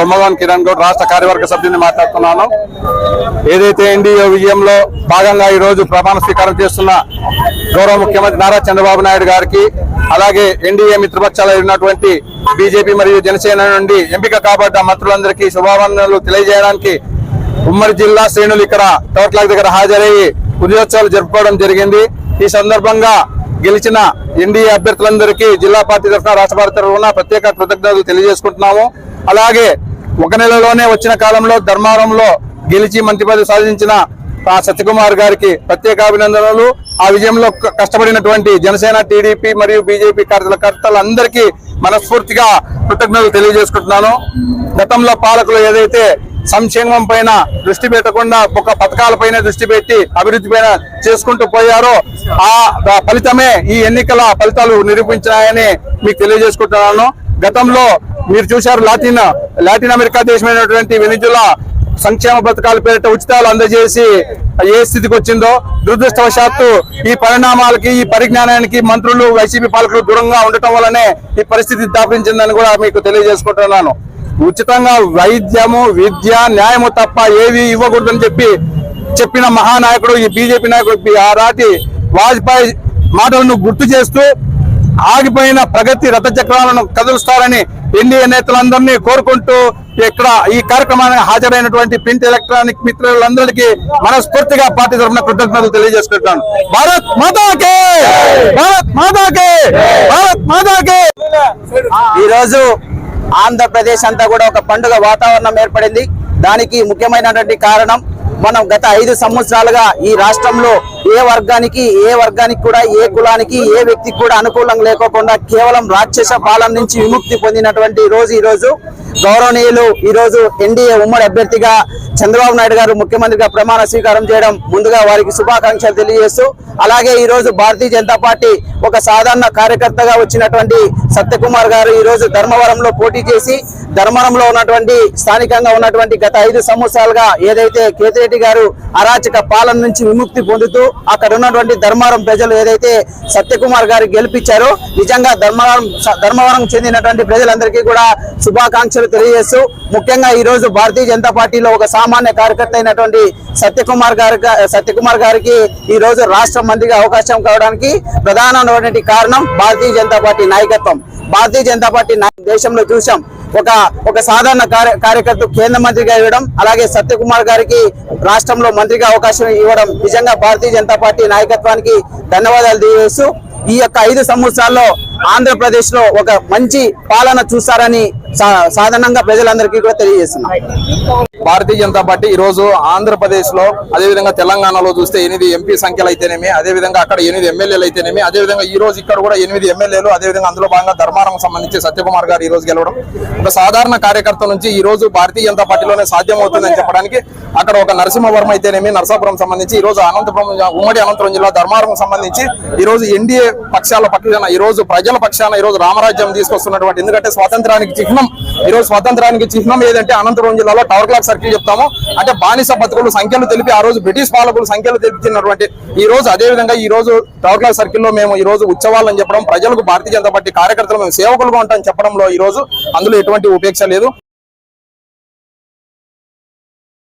బొమ్మగాన్ కిరణ్ గౌడ్ రాష్ట్ర కార్యవర్గ సభ్యుని మాట్లాడుతున్నాను. ఏదైతే ఎన్డీఏ విజయంలో భాగంగా ఈ రోజు ప్రమాణ స్వీకారం చేస్తున్న గౌరవ ముఖ్యమంత్రి నారా చంద్రబాబు నాయుడు గారికి అలాగే ఎన్డీఏ మిత్రపక్షాలు ఉన్నటువంటి బీజేపీ మరియు జనసేన నుండి ఎంపిక కాబడ్డ మంత్రులందరికీ శుభావందనలు తెలియజేయడానికి ఉమ్మడి జిల్లా శ్రేణులు ఇక్కడ టోట్లాక్ దగ్గర హాజరయ్యి ఉదయోత్సవాలు జరుపుకోవడం జరిగింది. ఈ సందర్భంగా గెలిచిన ఎన్డీఏ అభ్యర్థులందరికీ జిల్లా పార్టీ తరఫున రాష్ట్ర పార్టీ తరఫున ప్రత్యేక కృతజ్ఞతలు తెలియజేసుకుంటున్నాము. అలాగే ఒక నెలలోనే వచ్చిన కాలంలో ధర్మారంలో గెలిచి మంత్రి పదవి సాధించిన ఆ సత్యకుమార్ గారికి ప్రత్యేక అభినందనలు. ఆ విజయంలో క- కష్టపడినటువంటి జనసేన టీడీపీ మరియు బీజేపీ కార్యకర్తలందరికీ మనస్ఫూర్తిగా కృతజ్ఞతలు తెలియజేసుకుంటున్నాను. గతంలో పాలకులు ఏదైతే సంక్షేమం పైన దృష్టి పెట్టకుండా ఒక పథకాల పైన దృష్టి పెట్టి అభివృద్ధి పైన చేసుకుంటూ పోయారో ఆ ఆ ఫలితమే ఈ ఎన్నికల ఫలితాలు నిరూపించాయని మీకు తెలియజేసుకుంటున్నాను. గతంలో మీరు చూశారు లాటిన్ లాటిన్ అమెరికా దేశమైనటువంటి వెనిజులా సంక్షేమ పథకాల పేరిట ఉచితాలు అందజేసి ఏ స్థితికి వచ్చిందో దురదృష్టవశాత్తు ఈ పరిణామాలకి ఈ పరిజ్ఞానానికి మంత్రులు వైసీపీ పాలకులు దూరంగా ఉండటం వల్లనే ఈ పరిస్థితి దాపించిందని కూడా మీకు తెలియజేసుకుంటున్నాను. ఉచితంగా వైద్యము విద్య న్యాయము తప్ప ఏవి ఇవ్వకూడదని చెప్పి చెప్పిన మహానాయకుడు ఈ బీజేపీ నాయకుడు ఆనాటి వాజ్పేయి మాటలను గుర్తు చేస్తూ ఆగిపోయిన ప్రగతి రథ చక్రాలను కదులుస్తారని ఎన్డీఏ నేతలందరినీ కోరుకుంటూ ఇక్కడ ఈ కార్యక్రమానికి హాజరైనటువంటి ప్రింట్ ఎలక్ట్రానిక్ మిత్రులందరికీ మనస్ఫూర్తిగా పార్టీ తరఫున కృతజ్ఞతలు తెలియజేసుకుంటాను భారత్ మాతాకే! భారత్ మాతాకే! భారత్ మాతాకే! ఈ రోజు ఆంధ్రప్రదేశ్ అంతా కూడా ఒక పండుగ వాతావరణం ఏర్పడింది. దానికి ముఖ్యమైనటువంటి కారణం మనం గత ఐదు సంవత్సరాలుగా ఈ రాష్ట్రంలో ఏ వర్గానికి ఏ వర్గానికి కూడా ఏ కులానికి ఏ వ్యక్తికి కూడా అనుకూలం లేకోకుండా కేవలం రాక్షస పాలన నుంచి విముక్తి పొందినటువంటి రోజు ఈ రోజు గౌరవనీయులు ఈ రోజు ఎన్డీఏ ఉమ్మడి అభ్యర్థిగా చంద్రబాబు నాయుడు గారు ముఖ్యమంత్రిగా ప్రమాణ స్వీకారం చేయడం ముందుగా వారికి శుభాకాంక్షలు తెలియజేస్తూ అలాగే ఈ రోజు భారతీయ జనతా పార్టీ ఒక సాధారణ కార్యకర్తగా వచ్చినటువంటి సత్యకుమార్ గారు ఈ రోజు ధర్మవరంలో పోటీ చేసి ధర్మవరంలో ఉన్నటువంటి స్థానికంగా ఉన్నటువంటి గత ఐదు సంవత్సరాలుగా ఏదైతే కేతిరెడ్డి గారు అరాచక పాలన నుంచి విముక్తి పొందుతూ అక్కడ ఉన్నటువంటి ధర్మవరం ప్రజలు ఏదైతే సత్యకుమార్ గారు గెలిపించారో నిజంగా ధర్మవరం ధర్మవరం చెందినటువంటి ప్రజలందరికీ కూడా శుభాకాంక్షలు శుభాకాంక్షలు తెలియజేస్తూ ముఖ్యంగా ఈ రోజు భారతీయ జనతా పార్టీలో ఒక సామాన్య కార్యకర్త అయినటువంటి సత్యకుమార్ గారి సత్యకుమార్ గారికి ఈ రోజు రాష్ట్ర మంత్రిగా అవకాశం కావడానికి ప్రధానమైనటువంటి కారణం భారతీయ జనతా పార్టీ నాయకత్వం. భారతీయ జనతా పార్టీ దేశంలో చూసాం ఒక ఒక సాధారణ కార్య కార్యకర్త కేంద్ర మంత్రిగా ఇవ్వడం అలాగే సత్యకుమార్ గారికి రాష్ట్రంలో మంత్రిగా అవకాశం ఇవ్వడం నిజంగా భారతీయ జనతా పార్టీ నాయకత్వానికి ధన్యవాదాలు తెలియజేస్తూ ఈ యొక్క ఐదు సంవత్సరాల్లో ఆంధ్రప్రదేశ్లో ఒక మంచి పాలన చూస్తారని సాధారణంగా ప్రజలందరికీ కూడా తెలియజేస్తున్నాం. భారతీయ జనతా పార్టీ ఈ రోజు ఆంధ్రప్రదేశ్లో అదేవిధంగా తెలంగాణలో చూస్తే ఎనిమిది ఎంపీ సంఖ్యలు అయితేనేమి అదేవిధంగా అక్కడ ఎనిమిది ఎమ్మెల్యేలు అయితేనేమి అదేవిధంగా ఈ రోజు ఇక్కడ కూడా ఎనిమిది ఎమ్మెల్యేలు అదేవిధంగా అందులో భాగంగా ధర్మారం సంబంధించి సత్యకుమార్ గారు ఈ రోజు గెలవడం. ఒక సాధారణ కార్యకర్త నుంచి ఈ రోజు భారతీయ జనతా పార్టీలోనే సాధ్యమవుతుందని చెప్పడానికి అక్కడ ఒక నరసింహవరం అయితేనేమి నరసాపురం సంబంధించి ఈ రోజు అనంతపురం ఉమ్మడి అనంతపురం జిల్లా ధర్మారం సంబంధించి ఈ రోజు ఎన్డీఏ పక్షాల పక్షాన ఈ రోజు ప్రజల పక్షాన ఈ రోజు రామరాజ్యం తీసుకొస్తున్నటువంటి ఎందుకంటే స్వాతంత్రానికి చిహ్నం ఈ రోజు స్వాతంత్రానికి చిహ్నం ఏదంటే అనంతపురం జిల్లాలో టవర్ క్లాక్ సర్కిల్ చెప్తాము. అంటే బానిస బతుకులు సంఖ్యలు తెలిపి ఆ రోజు బ్రిటిష్ పాలకులు సంఖ్యలు తెలిపినటువంటి ఈ రోజు అదే విధంగా ఈ రోజు టవర్ క్లాక్ సర్కిల్లో మేము ఈ రోజు ఉత్సవాలని చెప్పడం ప్రజలకు భారతీయ జనతా పార్టీ కార్యకర్తలు మేము సేవకులుగా ఉంటామని చెప్పడంలో ఈ రోజు అందులో ఎటువంటి ఉపేక్ష లేదు.